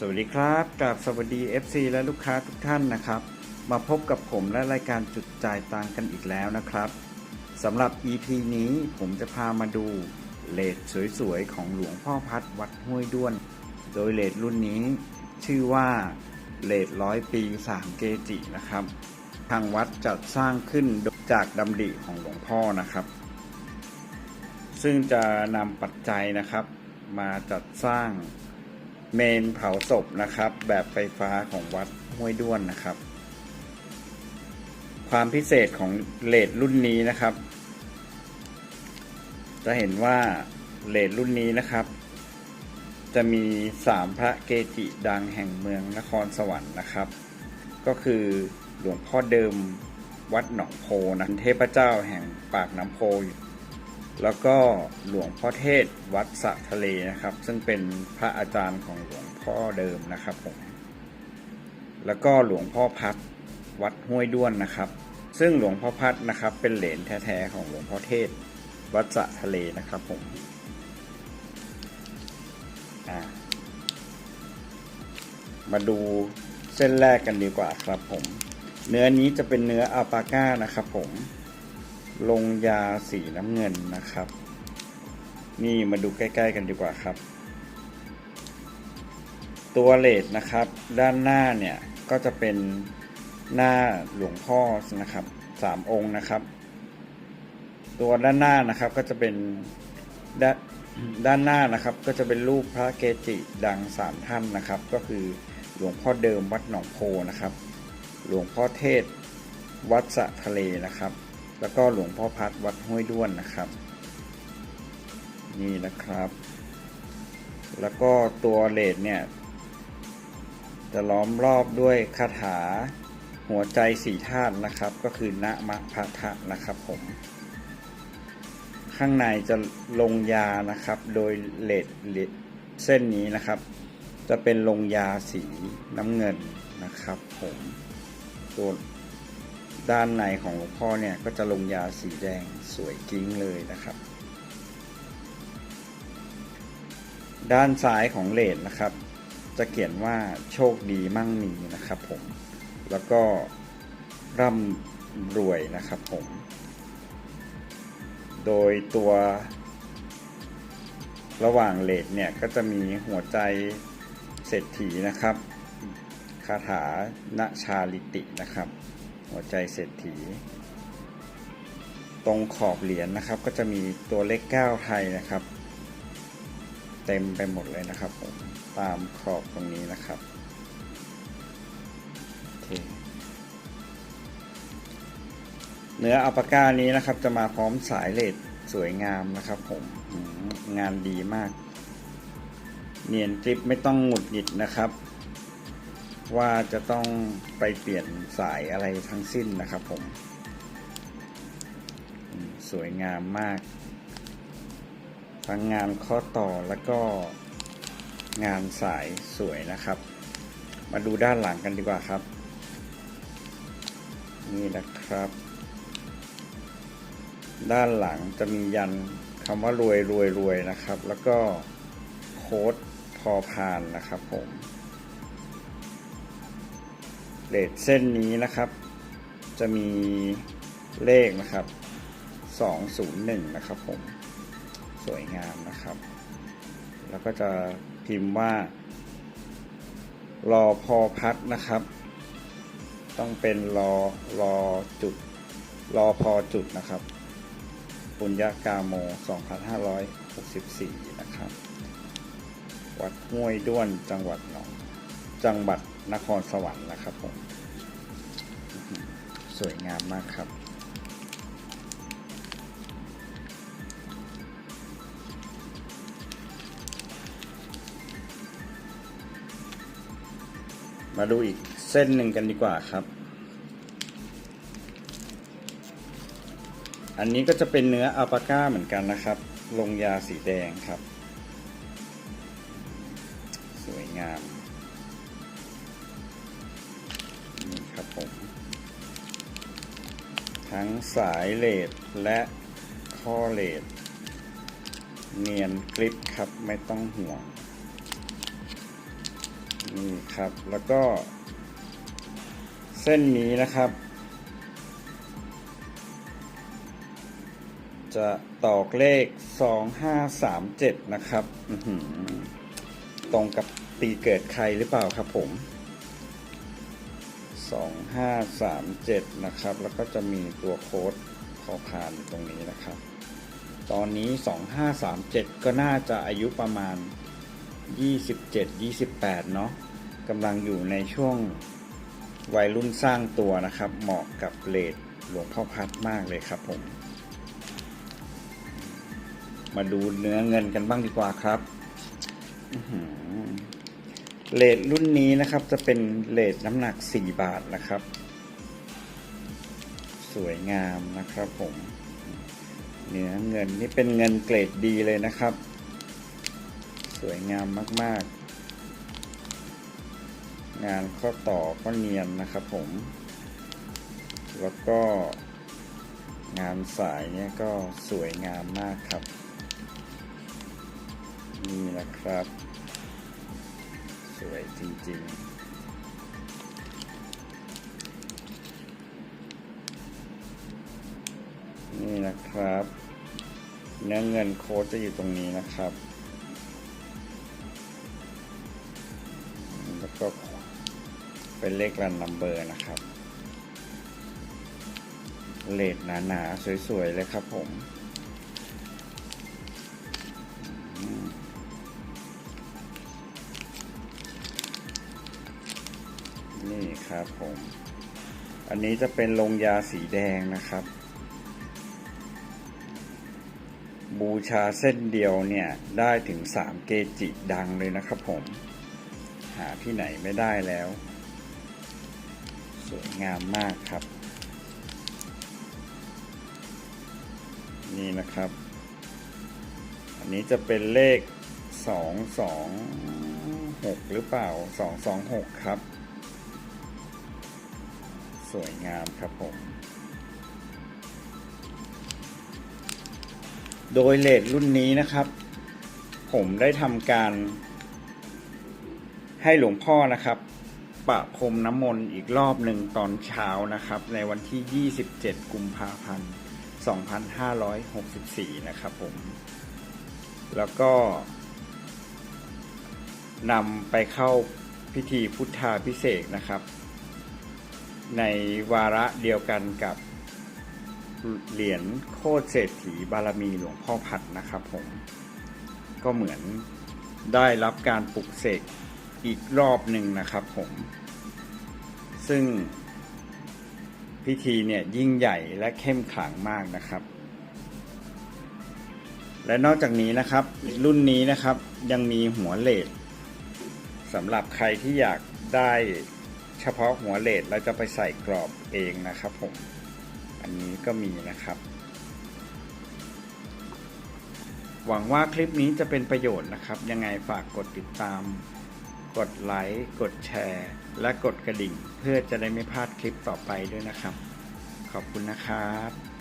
สวัสดีครับกับสวัสดี FC และลูกค้าทุกท่านนะครับ มาพบกับผมและรายการจุดจ่ายตังกันอีกแล้วนะครับสำหรับ EP นี้ผมจะพามาดูเลดสวยๆ ของหลวงพ่อพัดวัดห้วยด้วน โดยเลดรุ่นนี้ชื่อว่าเลดร้อยปีสามเกจินะครับ ทางวัดจัดสร้างขึ้นจากดำริของหลวงพ่อนะครับ ซึ่งจะนำปัจจัยนะครับ มาจัดสร้าง เมนเผาศพนะครับ แบบไฟฟ้าของวัดห้วยด้วนนะครับ ความพิเศษของเลดรุ่นนี้นะครับ จะเห็นว่าเลดรุ่นนี้นะครับ จะมีสามพระเกจิดังแห่งเมืองนครสวรรค์นะครับ ก็คือหลวงพ่อเดิมวัดหนองโพนะเทพเจ้าแห่งปากน้ำโพอยู่ แล้วก็หลวงพ่อเทศวัดสะทะเลนะครับ ซึ่งเป็นพระอาจารย์ของหลวงพ่อเดิมนะครับผมแล้วก็หลวงพ่อพัดวัดห้วยด้วนนะครับ ซึ่งหลวงพ่อพัดนะครับ เป็นเหลนแท้ๆของหลวงพ่อเทศวัดสะทะเลนะครับผมมาดูเส้นแรกกันดีกว่าครับผม เนื้อนี้จะเป็นเนื้ออัลปาก้านะครับผม ลงยาสีน้ำเงินนะครับ นี่มาดูใกล้ๆกันดีกว่าครับ ตัวเลดนะครับ ด้านหน้าเนี่ยก็จะเป็นหน้าหลวงพ่อนะครับสามองค์นะครับ ตัวด้านหน้านะครับก็จะเป็นด้านด้านหน้านะครับก็จะเป็นรูปพระเกจิดังสามท่านนะครับ ก็คือหลวงพ่อเดิมวัดหนองโพนะครับ หลวงพ่อเทศวัดสะทะเลนะครับ แล้วก็หลวงพ่อพัดวัดห้วยด้วนนะครับ นี่นะครับ แล้วก็ตัวเลดเนี่ย จะล้อมรอบด้วยคาถาหัวใจสี่ธาตุนะครับ ก็คือณมะพะทะนะครับผม ข้างในจะลงยานะครับ โดยเลดเลดเส้นนี้นะครับ จะเป็นลงยาสีน้ำเงินนะครับผมตัว ด้านในของหลวงพ่อเนี่ยก็จะลงยาสีแดงสวยกิ้งเลยนะครับ ด้านซ้ายของเลนนะครับ จะเขียนว่าโชคดีมั่งมีนะครับผม แล้วก็ร่ำรวยนะครับผม โดยตัวระหว่างเลดเนี่ยก็จะมีหัวใจเศรษฐีนะครับ คาถาณชาลิตินะครับ หัวใจเศรษฐี ตรงขอบเหรียญนะครับ ก็จะมีตัวเลข9ไทยนะครับ เต็มไปหมดเลยนะครับผมตามขอบตรงนี้นะครับเคเนื้ออัลปาก้านี้นะครับ จะมาพร้อมสายเลดสวยงามนะครับ ผมอืมงานดีมาก เนียนกริปไม่ต้องหงุดหงิดนะครับ ว่าจะต้องไปเปลี่ยนสายอะไรทั้งสิ้นนะครับผม สวยงามมาก ทั้งงานข้อต่อแล้วก็งานสายสวยนะครับ มาดูด้านหลังกันดีกว่าครับ นี่นะครับ ด้านหลังจะมียันคำว่ารวยรวยรวยนะครับ แล้วก็โค้ดพอพานนะครับผม เลทเส้นนี้นะครับ จะมีเลขนะครับ 201 นะครับผม สวยงามนะครับ แล้วก็จะพิมพ์ว่า รอพอพัดนะครับ ต้องเป็นรอรอจุด รอพอจุดนะครับปุญญากาโม 2564 นะครับ วัดห้วยด้วนจังหวัดหนอง จังหวัด นครสวรรค์นะครับผมสวยงามมากครับมาดูอีกเส้นหนึ่งกันดีกว่าครับ อันนี้ก็จะเป็นเนื้ออัลปาก้าเหมือนกันนะครับ ลงยาสีแดงครับ งสายเลดและข้อเลดเนียนกริปครับไม่ต้องห่วง นี่ครับแล้วก็ เส้นนี้นะครับ จะตอกเลข 2537 นะครับ ตรงกับปีเกิดใครหรือเปล่าครับผม 2537 นะครับ แล้วก็จะมีตัวโค้ดพอพานตรงนี้นะครับ ตอนนี้ 2537 ก็น่าจะอายุประมาณ 27 28 เนาะกำลังอยู่ในช่วงวัยรุ่นสร้างตัวนะครับ เหมาะกับเลดหลวงพ่อพัดมากเลยครับผม มาดูเนื้อเงินกันบ้างดีกว่าครับ เลดรุ่นนี้นะครับจะเป็นเลดน้ำหนัก 4 บาทนะครับ สวยงามนะครับผมเนื้อเงินนี่เป็นเงินเกรดดีเลยนะครับ สวยงามมาก ๆ งานข้อต่อก็เนียนนะครับผม แล้วก็งานสายเนี่ยก็สวยงามมากครับ นี่นะครับ สวยจริงๆนี่นะครับ เนื้อเงินโค้ดจะอยู่ตรงนี้นะครับ แล้วก็เป็นเลขรันนัมเบอร์นะครับเลดหนาๆ สวย ๆ เลยครับผม ครับผม อันนี้จะเป็นลงยาสีแดงนะครับ บูชาเส้นเดียวเนี่ยได้ถึง 3 เกจิดังเลยนะครับผม หาที่ไหนไม่ได้แล้ว สวยงามมากครับ นี่นะครับ อันนี้จะเป็นเลขสองสองหกหรือเปล่าสองสองหกครับ วยงามครับผม โดยเลทรุ่นนี้นะครับ ผมได้ทำการ ให้หลวงพ่อนะครับประพรมน้ำมนต์อีกรอบหนึ่งตอนเช้านะครับ ในวันที่ 27 กุมภาพันธ์ 2564 นะครับผม แล้วก็นำไปเข้าพิธีพุทธาพิเศษนะครับ ในวาระเดียวกันกับเหรียญโคตรเศรษฐีบารมีหลวงพ่อพัดนะครับผม ก็เหมือนได้รับการปลุกเสกอีกรอบหนึ่งนะครับผม ซึ่งพิธีเนี่ยยิ่งใหญ่และเข้มขลังมากนะครับ และนอกจากนี้นะครับรุ่นนี้นะครับยังมีหัวเลดสำหรับใครที่อยากได้ เฉพาะหัวเลดเราจะไปใส่กรอบเองนะครับผม อันนี้ก็มีนะครับ หวังว่าคลิปนี้จะเป็นประโยชน์นะครับ ยังไงฝากกดติดตาม กดไลค์ กดแชร์ และกดกระดิ่ง เพื่อจะได้ไม่พลาดคลิปต่อไปด้วยนะครับ ขอบคุณนะครับ